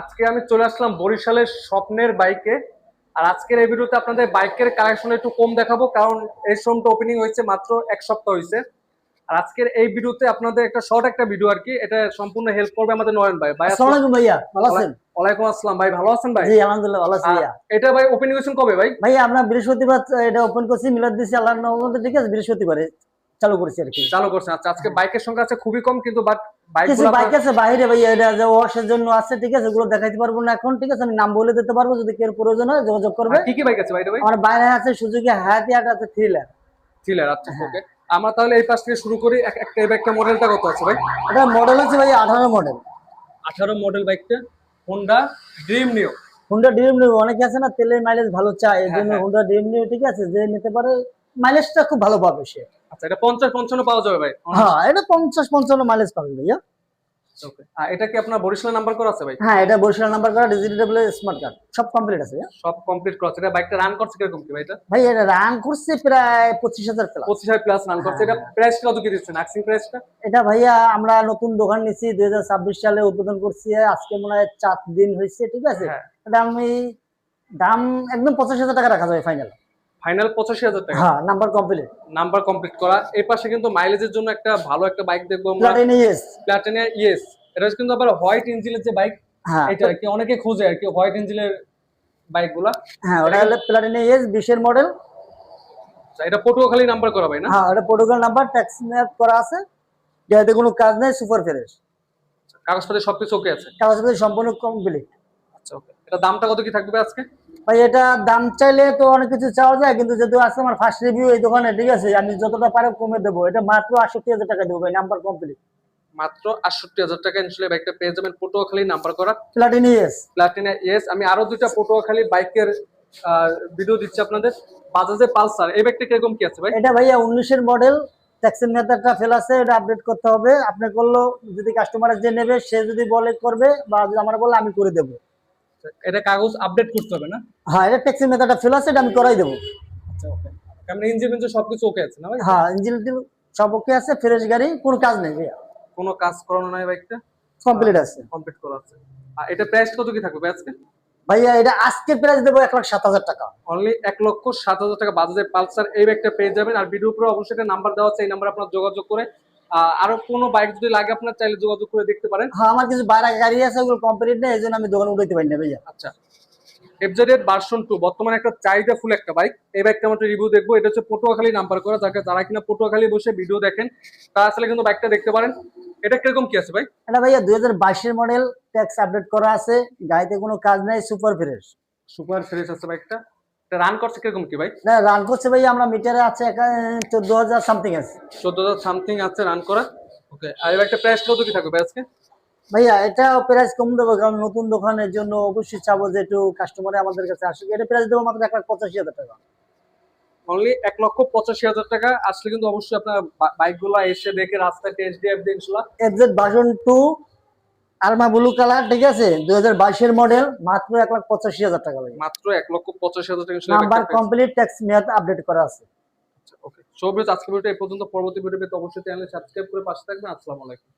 আজকে আমি চলে আসলাম বরিশালের স্বপ্নের বাইকে। আর আজকের এই ভিডিওতে আপনাদের বাইকের কালেকশন একটু কম দেখাবো কারণ এই শোরুমটা ওপেনিং হয়েছে মাত্র এক সপ্তাহ হয়েছে আর আজকের এই ভিডিওতে আপনাদের একটা শর্ট একটা ভিডিও আর কি এটা সম্পূর্ণ হেল্প করবে আমাদের নয়ন ভাই। ভাই আসসালামু। আলাইকুম ভাইয়া ভালো আছেন? ওয়ালাইকুম আসসালাম। ভাই ভালো আছেন ভাই? জি আলহামদুলিল্লাহ ভালো আছি ভাইয়া। এটা ভাই ওপেনিং কবে ভাই? ভাইয়া আমরা বৃহস্পতিবার এটা ওপেন করছি মিলাদ দিছি আল্লাহর নবমতে ঠিক আছে? বৃহস্পতিবারে চালু করেছি আর কি। চালু করছেন আচ্ছা আজকে বাইকের সংখ্যা আছে খুবই কম কিন্তু বাট কিছু বাইক আছে বাইরে ভাইয়া এটা যে ওয়াশের জন্য আছে ঠিক আছে ওগুলো দেখাইতে পারব না এখন ঠিক আছে? আমি নাম বলে দিতে পারব যদি কেউ প্রয়োজন হয় যোগাযোগ করবে। কি কি বাইক আছে ভাই ভাই? আমার বাইরে আছে সুজুকি হায়াতি আর আছে থ্রিলার থ্রিলার আচ্ছা। ওকে আমরা তাহলে এই পাশ থেকে শুরু করি। একটা এই বাইকটা মডেলটা কত আছে ভাই? এটা মডেল হচ্ছে ভাইয়া আঠারো মডেল আঠারো মডেল বাইকটা। Honda Dream Neo Honda Dream new অনেকে আছে না তেলের মাইলেজ ভালো চায় এই জন্য। হুন্ডা ড্রিম নিউ ঠিক আছে যে নিতে পারে মাইলেজটা খুব ভালো পাবে সে। আচ্ছা এটা পঞ্চাশ পঞ্চান্ন পাওয়া যাবে ভাই হ্যাঁ এটা পঞ্চাশ পঞ্চান্ন মাইলেজ পাবে ভাইয়া। ওকে আর এটা কি আপনার বরিশাল নাম্বার করা আছে ভাই? হ্যাঁ এটা বরিশাল নাম্বার করা ডিজিটাল স্মার্ট কার্ড সব কমপ্লিট আছে সব কমপ্লিট করা আছে এটা বাইকটা রান করছে কীরকম কি ভাই এটা? ভাই এটা রান করছে প্রায় পঁচিশ হাজার প্লাস পঁচিশ হাজার প্লাস রান করছে। এটা হ্যাঁ। প্রাইস কত কি দিচ্ছেন? আক্সিং প্রাইসটা এটা ভাইয়া আমরা নতুন দোকান নিছি দুই হাজার ছাব্বিশ সালে উদ্বোধন করছি। আজকে মনে হয় চার দিন হয়েছে ঠিক আছে? হ্যাঁ। এটা আমি দাম একদম পঁচাশি হাজার টাকা রাখা যাবে ফাইনাল ফাইনাল পঁচাশি হাজার টাকা। হ্যাঁ নাম্বার কমপ্লিট নাম্বার কমপ্লিট করা। এই পাশে কিন্তু মাইলেজের জন্য একটা ভালো একটা বাইক দেখব আমরা। প্লাটিন ইয়েস প্লাটিনা ইয়েস এটা কিন্তু আবার হোয়াইট ইঞ্জিনের যে বাইক হ্যাঁ। এটা কি অনেকে খোঁজে আর কি হোয়াইট ইঞ্জিনের বাইকগুলা। হ্যাঁ ওটা হলো প্লাটিন ইয়েস বিশের মডেল আচ্ছা, এটা পটুয়াখালী নাম্বার করা ভাই না? হ্যাঁ ওটা প্রোটোকল নাম্বার ট্যাক্স ম্যাপ করা আছে। যাতে কোনো কাজ নাই সুপার ফ্রেশ কাগজপত্রে সবকিছু ওকে আছে? কাগজপত্র সম্পূর্ণ কমপ্লিট আচ্ছা ওকে এটা দামটা কত কি থাকবে আজকে? ভাই এটা দাম চাইলে তো অনেক কিছু চাওয়া যায় কিন্তু যেহেতু আজকে আমার ফার্স্ট রিভিউ এই দোকানে ঠিক আছে আমি যতটা পারে কমে দেবো। এটা মাত্র আটষট্টি হাজার টাকা দেবো ভাই নাম্বার কমপ্লিট মাত্র আটষট্টি হাজার টাকা ইনশাল্লাহ বাইকটা পেয়ে যাবেন পটুয়াখালী নাম্বার করা। প্লাটিন ইয়েস প্লাটিনা ইয়েস আমি আরও দুইটা পটুয়াখালী বাইকের ভিডিও দিচ্ছি আপনাদের। বাজাজের পালসার এই বাইকটা কীরকম কি আছে ভাই? এটা ভাইয়া উনিশের মডেল ট্যাক্সের মেথাডটা ফেল আছে এটা আপডেট করতে হবে। আপনি করল যদি কাস্টমার যে নেবে সে যদি বলে করবে বা যদি আমার বলে আমি করে দেবো। এটা কাগজ আপডেট করতে হবে না? হ্যাঁ এটা ট্যাক্সের মেথাডটা ফেল আছে এটা আমি করাই দেবো। আচ্ছা ওকে কারণ ইঞ্জিন ইঞ্জিন সবকিছু ওকে আছে না ভাই? হ্যাঁ ইঞ্জিন সব ওকে আছে ফ্রেশ গাড়ি কোনো কাজ নেই ভাইয়া। কোনো কাজ করানো নাই বাইকটা? কমপ্লিট আছে। কমপ্লিট করা আছে। আর এটা প্রাইস কত কি থাকবে আজকে? ভাইয়া এটা আজকে প্রাইস দেবো এক লাখ সাত হাজার টাকা। অনলি এক লক্ষ সাত হাজার টাকা বাজাজের পালসার এই বাইকটা পেয়ে যাবেন। আর ভিডিও উপরে অবশ্যই একটা নাম্বার দেওয়া আছে এই নাম্বার আপনার যোগাযোগ করে আরও কোনো বাইক যদি লাগে আপনার চাইলে যোগাযোগ করে দেখতে পারেন। হ্যাঁ আমার কিছু বাইরে গাড়ি আছে ওগুলো কমপ্লিট নেই এই জন্য আমি দোকানে উঠাইতে পারি না ভাইয়া আচ্ছা। এফজেড ভার্সন টু বর্তমানে একটা চাহিদা ফুল একটা বাইক। এই বাইকটা আমরা রিভিউ দেখব। এটা হচ্ছে পটুয়াখালী নাম্বার করা যাকে যারা কিনা পটুয়াখালী বসে ভিডিও দেখেন তারা আসলে কিন্তু বাইকটা দেখতে পারেন। এটা কীরকম কি আছে ভাই? এটা ভাইয়া দুই হাজার বাইশের মডেল ট্যাক্স আপডেট করা আছে গাড়িতে কোনো কাজ নেই সুপার ফ্রেশ সুপার ফ্রেশ আছে বাইকটা। রান করছে কীরকম কি ভাই? না রান করছে ভাইয়া আমরা মিটারে আছে চোদ্দ হাজার সামথিং আছে। চোদ্দ হাজার সামথিং আছে রান করা। ওকে আর এই বাইকটা প্রাইস কত কি থাকবে আজকে? ভাইয়া এটা প্রাইস কম দেবো কারণ নতুন দোকানের জন্য অবশ্যই চাবো যে একটু কাস্টমারে আমাদের কাছে আসুক। এটা প্রাইস দেবো মাত্র এক লাখ পঁচাশি হাজার টাকা। অনলি এক লক্ষ পঁচাশি হাজার টাকা আসলে কিন্তু অবশ্যই আপনার বাইকগুলা এসে দেখে রাস্তায় টেস্ট দিয়ে ইনশাল্লাহ। এফজেড ভার্সন টু আলমা ব্লু কালার ঠিক আছে? দুই হাজার বাইশের মডেল মাত্র এক লাখ পঁচাশি হাজার টাকা লাগে। মাত্র এক লক্ষ পঁচাশি হাজার টাকা নাম্বার কমপ্লিট ট্যাক্স মেয়াদ আপডেট করা আছে। ওকে আজকে ভিডিও এই পর্যন্ত। পরবর্তী ভিডিও পেতে অবশ্যই চ্যানেল সাবস্ক্রাইব করে পাশে থাকবেন। আসসালামু আলাইকুম।